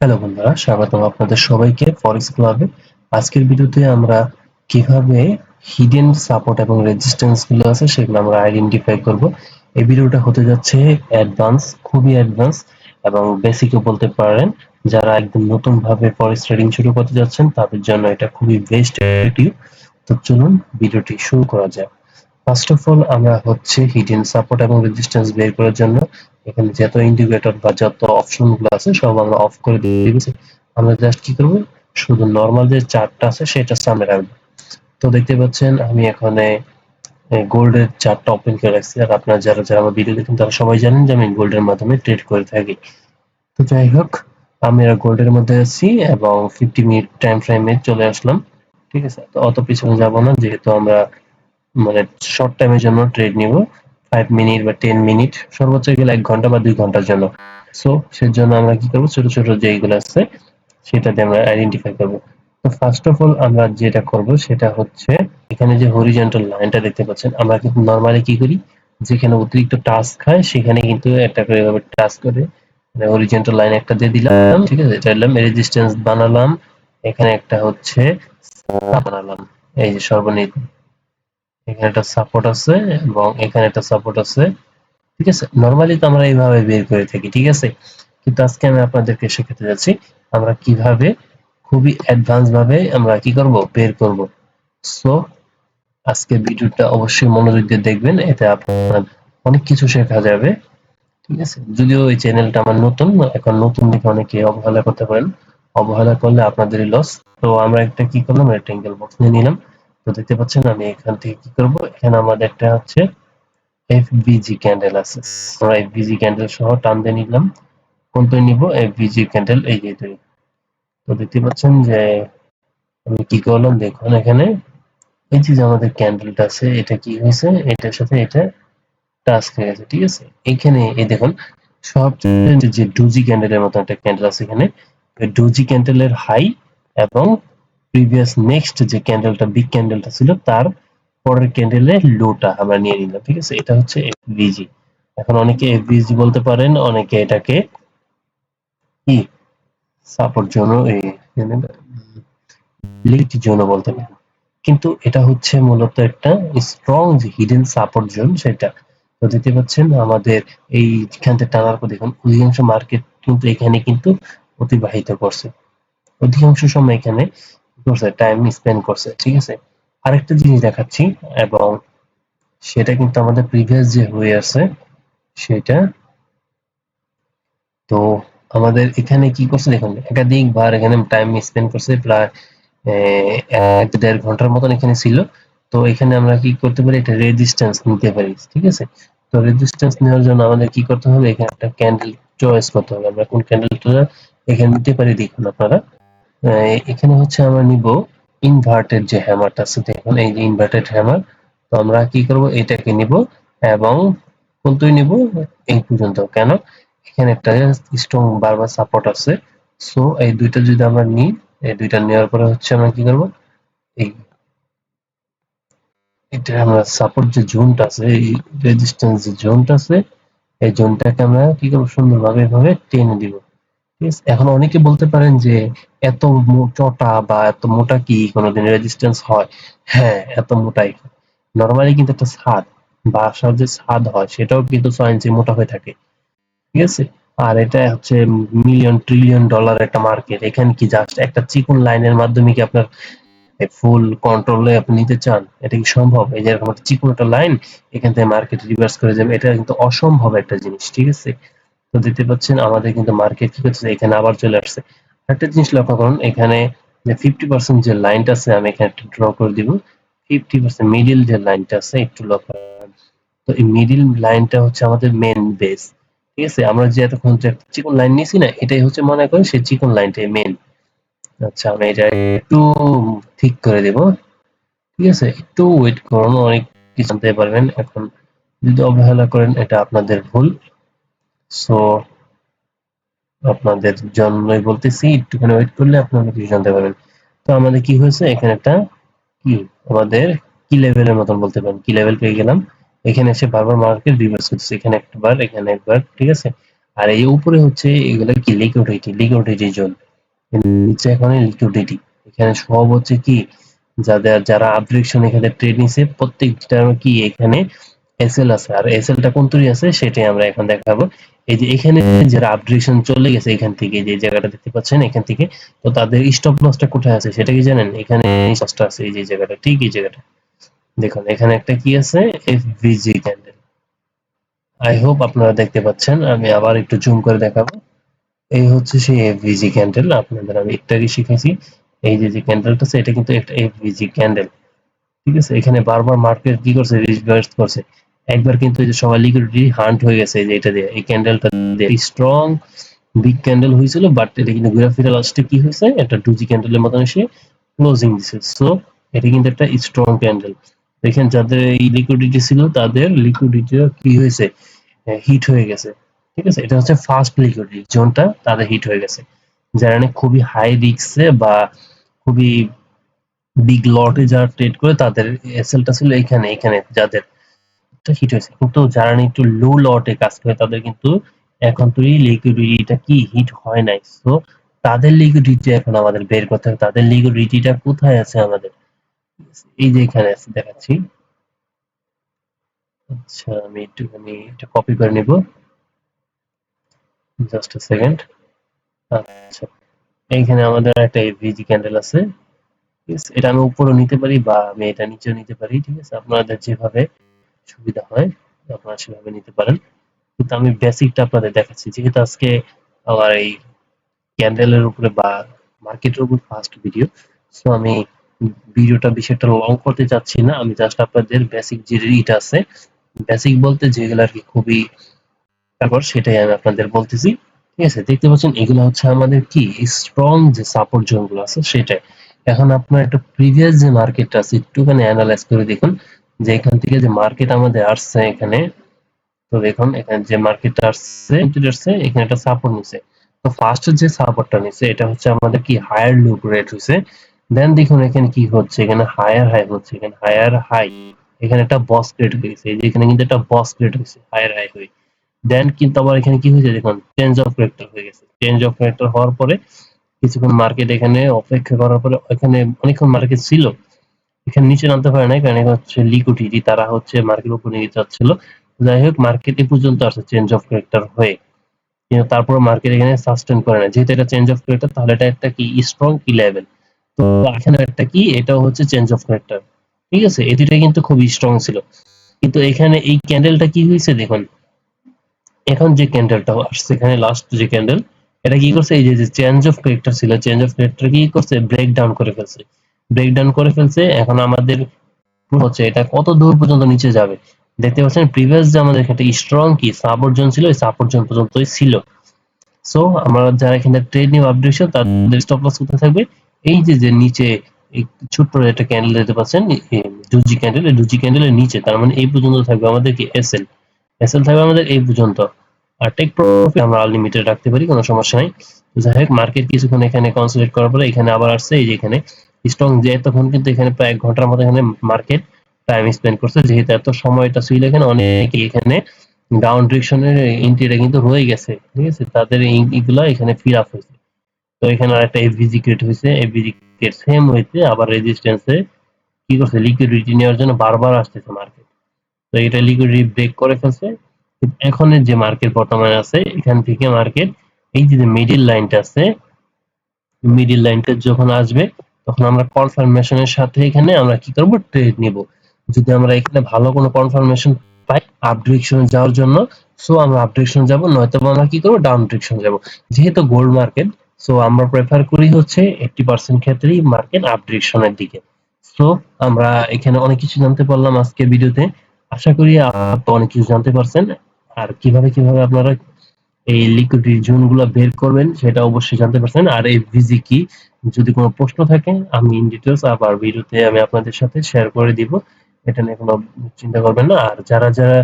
Hello বন্ধুরা, স্বাগতম আপনাদের সবাইকে ফরেক্স ক্লাবে আজকের ভিডিওতে আমরা কীভাবে হিডেন সাপোর্ট এবং রেজিস্ট্যান্সগুলো আছে সেগুলো আমরা আইডেন্টিফাই করব। এই ভিডিওটা হতে যাচ্ছে অ্যাডভান্স খুবই অ্যাডভান্স এবং বেসিকও বলতে পারেন, যারা একদম নতুন ভাবে ফরেক্স ট্রেডিং শুরু করতে যাচ্ছেন, তাদের জন্য এটা খুবই বেস্ট ভিডিও তো চলুন ভিডিওটি শুরু করা যাক। ফার্স্ট অফ অল আমরা হচ্ছে হিডেন সাপোর্ট এবং রেজিস্ট্যান্স বের করার জন্য এখানে যত ইন্ডিকেটর বা যত অপশনগুলো আছে, সব আমরা অফ করে দিয়ে দিয়েছি। আমরা জাস্ট কি করব? শুধু নর্মাল যে চার্টটা আছে, সেটা সামনে রাখব। তো দেখতে পাচ্ছেন, আমি এখানে গোল্ডের চার্টটা ওপেন করে রাখছি। আর আপনারা যারা যারা আমার ভিডিও দেখেন, তারা সবাই জানেন যে আমি গোল্ডের মাধ্যমে ট্রেড করে থাকি। তো যাই হোক, আমি গোল্ডের মধ্যে আছি এবং ফিফটি মিনিট টাইম ফ্রেমে চলে আসলাম। ঠিক আছে? তো অত পিছনে যাব না, যেহেতু আমরা মানে শর্ট টাইমের জন্য ট্রেড নিব। ফাইভ মিনিট বা টেন মিনিট সর্বোচ্চ গেলে এক ঘণ্টা বা দুই ঘণ্টার জন্য। সো সেজন্য আমরা কি করব? ছোট ছোট যেগুলো আছে সেটা দিয়ে আমরা আইডেন্টিফাই করব। তো ফার্স্ট অফ অল আমরা যেটা করব, সেটা হচ্ছে, এখানে যে হরিজন্টাল লাইনটা দেখতে পাচ্ছেন, আমরা কিন্তু নর্মালি কি করি? যেখানে অতিরিক্ত টাস্ক খায় সেখানে কিন্তু একটা করে এভাবে টাস্ক করে হরিজন্টাল লাইন একটা দিয়ে দিলাম, ঠিক আছে? এটা দিলাম রেজিস্ট্যান্স বানালাম, এখানে একটা হচ্ছে বানালাম, এই যে সর্বনিম্ন। এখানে একটা সাপোর্ট আছে এবং এখানে একটা সাপোর্ট আছে। ঠিক আছে? নরমালি তো আমরা এইভাবে বের করে থাকি, ঠিক আছে? কিন্তু আজকে আমি আপনাদেরকে শেখাতে যাচ্ছি আমরা কীভাবে খুবই অ্যাডভান্স ভাবে আমরা কি করব? বের করব। সো আজকে ভিডিওটা অবশ্যই মনোযোগ দিয়ে দেখবেন, এতে আপনার অনেক কিছু শেখা যাবে। ঠিক আছে? যদিও এই চ্যানেলটা আমার নতুন, এখন নতুন দেখে অনেকে অবহেলা করতে পারেন। অবহেলা করলে আপনাদেরই লস তো আমরা একটা কি করলাম? রেক্টেঙ্গেল বক্স নিয়ে নিলাম। তো দেখতে পাচ্ছেন, আমি এখান থেকে কি করব? এখানে আমাদের একটা হচ্ছে এফবিজি ক্যান্ডেল আছে। আমরা এফবিজি ক্যান্ডেল সহ টান দিয়ে নিলাম। কোনটা নিব? এফবিজি ক্যান্ডেল এই যে দুই। তো দেখতে পাচ্ছেন যে আমি কি করলাম? দেখুন, এখানে এই যে আমাদের ক্যান্ডেলটা আছে, এটা কি হয়েছে? এটার সাথে এটা টাচ হয়ে গেছে, ঠিক আছে? এখানে এই দেখুন সবচেয়ে যে ডুজি ক্যান্ডেলের মতো একটা ক্যান্ডেল আছে এখানে। ডুজি ক্যান্ডেলের হাই এবং প্রিভিয়াস নেক্সট যে ক্যান্ডেলটা বিগ ক্যান্ডেলটা ছিল, তার পরের ক্যান্ডেলের লোটা আমরা নিয়ে নিলাম, ঠিক আছে? এটা হচ্ছে এফভিজি এখন অনেকে এফভিজি বলতে পারেন, অনেকে এটাকে কি? সাপোর্ট জোন এই লিড জোন বলতে পারেন। কিন্তু এটা হচ্ছে মূলত একটা স্ট্রং যে হিডেন সাপোর্ট জোন সেটা। তো দেখতে পাচ্ছেন, আমাদের এইখান থেকে টানার পর দেখুন, অধিকাংশ মার্কেট কিন্তু এখানে কিন্তু অতিবাহিত করছে। অধিকাংশ সময় এখানে করছে টাইম স্পেন্ড করছে, ঠিক আছে? আরেকটা জিনিস দেখাচ্ছি, এবং সেটা কিন্তু আমাদের প্রিভিয়াস যে হয়ে আছে, সেটা তো আমাদের এখানে কি করছে দেখুন, একাধিকবার এখানে টাইম স্পেন্ড করছে, প্রায় এক দেড় ঘণ্টার মতন এখানে ছিল। তো এখানে আমরা কি করতে পারি, একটা রেজিস্ট্যান্স নিতে পারি, ঠিক আছে? তো রেজিস্ট্যান্স নেওয়ার জন্য আমাদের কি করতে হবে, এখানে একটা ক্যান্ডেল চয়েস করতে হবে। আমরা কোন ক্যান্ডেলটা এখানে নিতে পারি, দেখুন আপনারা। এখানে হচ্ছে আমরা নিব ইনভার্টেড যে হ্যামারটা আছে দেখুন এই যে ইনভার্টেড হ্যামার তো আমরা কি করব? এটাকে নিব এবং কোনটাই নিব? এই পর্যন্ত। কেন? এখানে একটা স্ট্রং বারবার সাপোর্ট আছে। সো এই দুইটা যদি আমরা নিই এই দুইটা নেওয়ার পরে হচ্ছে আমরা কি করব? এই এটা আমরা সাপোর্ট যে জোনটা আছে এই রেজিস্ট্যান্স যে জোনটা আছে এই জোনটাকে আমরা কি করব? সুন্দরভাবে এভাবে টেনে দিব এখন অনেকে বলতে পারেন যে এত চটা বা এত মোটা কি কোনোদিন রেজিস্ট্যান্স হয়? হ্যাঁ এত মোটাই নর্মালি কিন্তু একটা ছাদ বাসার যে ছাদ হয়, সেটাও কিন্তু ছয় ইঞ্চি মোটা হয়ে থাকে। ঠিক আছে? আর এটা হচ্ছে মিলিয়ন ট্রিলিয়ন ডলার একটা মার্কেট এখানে কি জাস্ট একটা চিকন লাইনের মাধ্যমে কি আপনার ফুল কন্ট্রোলে আপনি নিতে চান? এটা কি সম্ভব? এই যে এরকম একটা চিকন একটা লাইন এখান থেকে মার্কেট রিভার্স করে যাবে। এটা কিন্তু অসম্ভব একটা জিনিস, ঠিক আছে? তো দেখতে পাচ্ছেন আমাদের কিন্তু মার্কেট কি করছে এখানে আবার চলে আসছে। একটা জিনিস লক্ষ্য করুন, এখানে যে ফিফটি পার্সেন্ট যে লাইনটা আছে, আমি এখানে একটু ড্র করে দিব। ফিফটি পার্সেন্ট মিডিল যে লাইনটা আছে, একটু লক্ষ্য তো এই মিডিল লাইনটা হচ্ছে আমাদের মেন বেস ঠিক আছে? আমরা যে এতক্ষণ যে চিকন লাইন নিয়েছি না, এটাই হচ্ছে মনে করেন সেই চিকন লাইনটাই মেন আচ্ছা আমি এটা একটু ঠিক করে দেব। ঠিক আছে, একটু ওয়েট করুন, অনেক কিছু জানতে পারবেন। এখন যদি অবহেলা করেন, এটা আপনাদের ভুল। সো আপনাদের জন্যই বলতেছি, একটুখানি ওয়েট করলে আপনারা কিছু জানতে পারবেন। তো আমাদের কি হয়েছে? এখানে একটা কি? আমাদের কি লেভেলের মতন বলতে পারেন। কি লেভেল পেয়ে গেলাম। এখানে এসে বারবার মার্কেট রিভার্স করতেছে এখানে একবার এখানে একবার, ঠিক আছে? আর এই উপরে হচ্ছে, এগুলো কি? Liquidity liquidity zone. নিচে এখানে লিকুইডিটি এখানে সব হচ্ছে কি? যাদের, যারা আপড্রেকশন এখানে ট্রেড নিছে, প্রত্যেকটা কি? এখানে এসএল আছে, আর এসএলটা কোন তৈরি আছে সেটাই আমরা এখন দেখাবো। এই যে এখানে যারা আপডেশন চলে গেছে এখান থেকে, যে জায়গাটা দেখতে পাচ্ছেন এখান থেকে, তো তাদের স্টপ লসটা কোথায় আছে সেটা কি জানেন? এখানে লসটা আছে, এই যে জায়গাটা, ঠিক এই জায়গাটা। দেখুন, এখানে একটা কি আছে? এফভিজি ক্যান্ডেল আই হোপ আপনারা দেখতে পাচ্ছেন, আমি আবার একটু জুম করে দেখাবো। এই হচ্ছে সেই এফভিজি ক্যান্ডেল আপনাদের আমি একটু আগে শিখেছি। এই যে যে ক্যান্ডেলটা আছে, এটা কিন্তু একটা এফভিজি ক্যান্ডেল ঠিক আছে? এখানে বারবার মার্কেট কি করছে? রিভার্স করছে। একবার কিন্তু এই যে সবাই লিকুইডিটি হান্ট হয়ে গেছে, এই যে এটা দিয়ে, এই ক্যান্ডেলটা দিয়ে। স্ট্রং বিগ ক্যান্ডেল হয়েছিল বাট এটা কিন্তু ঘুরে ফিরে লাস্টে কি হয়েছে? একটা ডুজি ক্যান্ডেলের মতন এসে ক্লোজিং দিছে। সো এটা কিন্তু একটা স্ট্রং ক্যান্ডেল দেখেন, যাদের এই লিকুইডিটি ছিল, তাদের লিকুইডিটি কি হয়েছে? হিট হয়ে গেছে। ঠিক আছে? এটা হচ্ছে ফার্স্ট লিকুইডিটি জোনটা তাদের হিট হয়ে গেছে। যারা খুবই হাই রিস্কে বা খুবই বিগ লটে যারা ট্রেড করে, তাদের এসএলটা ছিল এখানে এখানে যাদের। হিট হয়েছে। কিন্তু যারা একটু লো লটে কাজ করে, তাদের কিন্তু এখন তো এই লিকুইডিটিটা কি হিট হয় নাই। সো তাদের লিকুইডিটি এখন আমাদের বের করতে হবে। তাদের লিকুইডিটিটা কোথায় আছে আমাদের? এই যে এখানে আছে, দেখাচ্ছি। আচ্ছা আমি একটুখানি এটা কপি করে নিব। জাস্ট আ সেকেন্ড আচ্ছা এইখানে আমাদের একটা ভিজি ক্যান্ডেল আছে। এটা আমি উপরও নিতে পারি বা আমি এটা নিচেও নিতে পারি, ঠিক আছে? আপনাদের যেভাবে সুবিধা হয়, আপনারা সেভাবে নিতে পারেন। কিন্তু আমি বেসিকটা আপনাদের দেখাচ্ছি, যেহেতু আজকে আমার এই ক্যান্ডেলের উপরে বা মার্কেটের উপর ফার্স্ট ভিডিও সো আমি ভিডিওটা একটা লং করতে চাচ্ছি না। আমি জাস্ট আপনাদের বেসিক যে রিট আছে বেসিক বলতে যেগুলো আর কি খুবই তারপর সেটাই আমি আপনাদের বলতেছি। ঠিক আছে, দেখতে পাচ্ছেন, এগুলো হচ্ছে আমাদের কি? স্ট্রং যে সাপোর্ট জোনগুলো আছে, সেটাই। এখন আপনার একটা প্রিভিয়াস যে মার্কেটটা আছে, একটুখানি অ্যানালাইজ করে দেখুন। যে এখান থেকে যে মার্কেট আমাদের আসছে এখানে, তো দেখুন, এখানে যে মার্কেটটা আসছে আসছে, এখানে একটা সাপোর্ট নিছে। তো ফার্স্ট যে সাপোর্টটা নিছে, এটা হচ্ছে আমাদের কি হায়ার লুক রেট হইছে। দেন দেখুন, এখানে কি হচ্ছে, এখানে হায়ার হাই হচ্ছে, এখানে হায়ার হাই এখানে একটা বস ক্রিয়েট হয়েছে এখানে কিন্তু একটা বস ক্রিয়েট হয়েছে হায়ার হাই হয়ে। দেন কিন্তু আবার এখানে কি হয়েছে দেখুন চেঞ্জ অফ ক্যারেক্টার হয়ে গেছে। চেঞ্জ অফ ক্যারেক্টার হওয়ার পরে কিছুক্ষণ মার্কেট এখানে অপেক্ষা করার পরে এখানে অনেকক্ষণ মার্কেট ছিল এখানে নিচে নামতে পারে নাই, কারণ হচ্ছে লিকুইডিটি তারা হচ্ছে মার্কেট উপরে নিয়ে যাচ্ছিল। যাই হোক, মার্কেট এ পর্যন্ত আসছে চেঞ্জ অফ ক্যারেক্টার হয়ে। কিন্তু তারপর মার্কেট এখানে সাস্টেন করে না যেহেতু এটা চেঞ্জ অফ ক্যারেক্টার তাহলে এটা একটা কি স্ট্রং কি লেভেল তো এখানে একটা কি, এটাও হচ্ছে চেঞ্জ অফ ক্যারেক্টার ঠিক আছে? দুইটা কিন্তু খুব স্ট্রং ছিল। কিন্তু এখানে এই ক্যান্ডেলটা কি হয়েছে দেখুন। এখন যে ক্যান্ডেলটা আসছে, এখানে লাস্ট যে ক্যান্ডেল এটা কি করছে? এই যে চেঞ্জ অফ ক্যারেক্টার ছিল চেঞ্জ অফ ক্যারেক্টার কি করছে? ব্রেক ডাউন করে ফেলছে। ব্রেক ডাউন করে ফেলছে। এখন আমাদের হচ্ছে এটা কত দূর পর্যন্ত নিচে যাবে। দেখতে পাচ্ছেন প্রিভিয়াস যে আমাদের একটা স্ট্রং কি সাপোর্ট জোন ছিল, এই সাপোর্ট জোন পর্যন্তই ছিল। সো আমরা যারা এখানে ট্রেড নিউ আপডেশন তাদের স্টপ লস কোথায় থাকবে? এই যে যে নিচে ছোট্ট একটা ক্যান্ডেল দেখতে পাচ্ছেন ডুজি ক্যান্ডেল ডুজি ক্যান্ডেলের নিচে, তার মানে এই পর্যন্ত থাকবে আমাদের কি এসএল এসএল থাকবে আমাদের এই পর্যন্ত। আর টেক প্রফিট আমরা আনলিমিটেড রাখতে পারি, কোনো সমস্যা নাই। যাই হোক মার্কেট কিছুক্ষণ এখানে কনসোলিডেট করার পরে এখানে আবার আসছে, এই যে এখানে স্ট্রং যে তখন কিন্তু এখানে প্রায় এক ঘণ্টার মতো এখানে মার্কেট টাইম স্পেন্ড করছে, যেহেতু এত সময়টা ছিল এখানে অনেকে এখানে ডাউন ডিরেকশনের এন্ট্রিটা কিন্তু রয়ে গেছে, ঠিক আছে? তাদের এইগুলা এখানে ফিল আপ হয়েছে। তো এখানে আরেকটা এফভিজি ক্রিয়েট হয়েছে এফভিজি ক্রিয়েট সেম হয়েছে, আবার রেজিস্ট্যান্সে কি করছে? লিকুইডিটি নেওয়ার জন্য বারবার আসতেছে মার্কেট তো এটা লিকুইডিটি ব্রেক করে ফেলছে। এখন যে মার্কেট বর্তমানে আছে, এখান থেকে মার্কেট এই যে মিডিল লাইনটা আছে মিডিল লাইনটা যখন আসবে তখন আমরা কনফার্মেশনের সাথে এখানে আমরা কি করব? ট্রেড নিব। যদি আমরা এখানে ভালো কোনো কনফার্মেশন পাই আপ ডিরেকশনে যাওয়ার জন্য সো আমরা আপ ডিরেকশন যাব নয়তো আমরা কি করব? ডাউন ডিরেকশন যাব। যেহেতু গোল্ড মার্কেট সো আমরা প্রেফার করি হচ্ছে 80% ক্ষেত্রেই মার্কেট আপ ডিরেকশনের দিকে। সো আমরা এখানে অনেক কিছু জানতে পারলাম আজকে ভিডিওতে। আশা করি আপনারা অনেক কিছু জানতে পারছেন। আর কীভাবে কীভাবে আপনারা এই লিকুইডিটি জোনগুলো বের করবেন, সেটা অবশ্যই জানতে পারছেন। আর এই ভিজি কি যদি কোনো প্রশ্ন থাকে, আমি ইন ডিটেলস আবার ভিডিওতে আমি আপনাদের সাথে শেয়ার করে দিব। এটা নিয়ে কোনো চিন্তা করবেন না। আর যারা যারা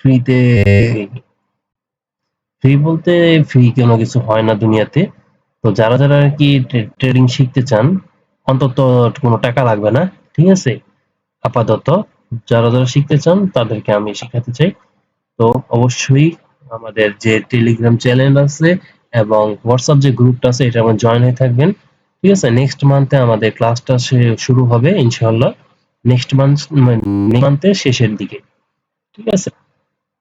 ফ্রিতে ফ্রি বলতে ফ্রি কোনো কিছু হয় না দুনিয়াতে। তো যারা যারা আর কি ট্রেডিং শিখতে চান, অন্তত কোনো টাকা লাগবে না, ঠিক আছে? আপাতত যারা যারা শিখতে চান, তাদেরকে আমি শেখাতে চাই। তো অবশ্যই আমাদের যে টেলিগ্রাম চ্যানেল আছে এবং হোয়াটসঅ্যাপ যে গ্রুপটা আছে, এটা আমার জয়েন হয়ে থাকবেন। ঠিক আছে? নেক্সট মান্থে আমাদের ক্লাসটা শুরু হবে, ইনশাআল্লাহ। নেক্সট মান্থ মান্থের শেষের দিকে। ঠিক আছে?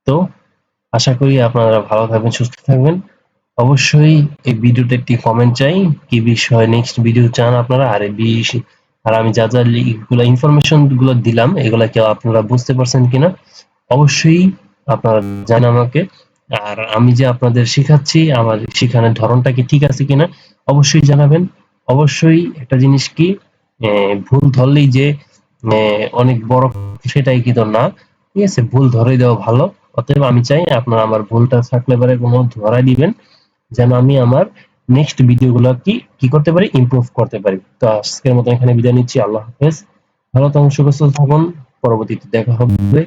তো আশা করি আপনারা ভালো থাকবেন, সুস্থ থাকবেন। অবশ্যই এই ভিডিওতে একটি কমেন্ট চাই, কি বিষয়ে নেক্সট ভিডিও চান আপনারা, আর এই আর আমি যা যা এগুলো ইনফরমেশনগুলো দিলাম, এগুলা কেউ আপনারা বুঝতে পারছেন কিনা? অবশ্যই আপনারা জানান আমাকে। আর আমি যে আপনাদের শেখাচ্ছি, আমার শেখানোর ধরনটা কি ঠিক আছে কিনা, অবশ্যই জানাবেন। অবশ্যই একটা জিনিস কি ভুল ধরলেই যে অনেক বড় সেটাই কিন্তু না। ঠিক আছে, ভুল ধরে দেওয়া ভালো। অতএব আমি চাই আপনারা আমার ভুলটা থাকলে পরে কোনো ধরাই দিবেন, যেন আমি আমার নেক্সট ভিডিওগুলো কি কি করতে পারি ইমপ্রুভ করতে পারি। তো আজকের মতো এখানে বিদায় নিচ্ছি। আল্লাহ হাফেজ। ভালো থাকুন, সুস্থ থাকুন। পরবর্তীতে দেখা হবে।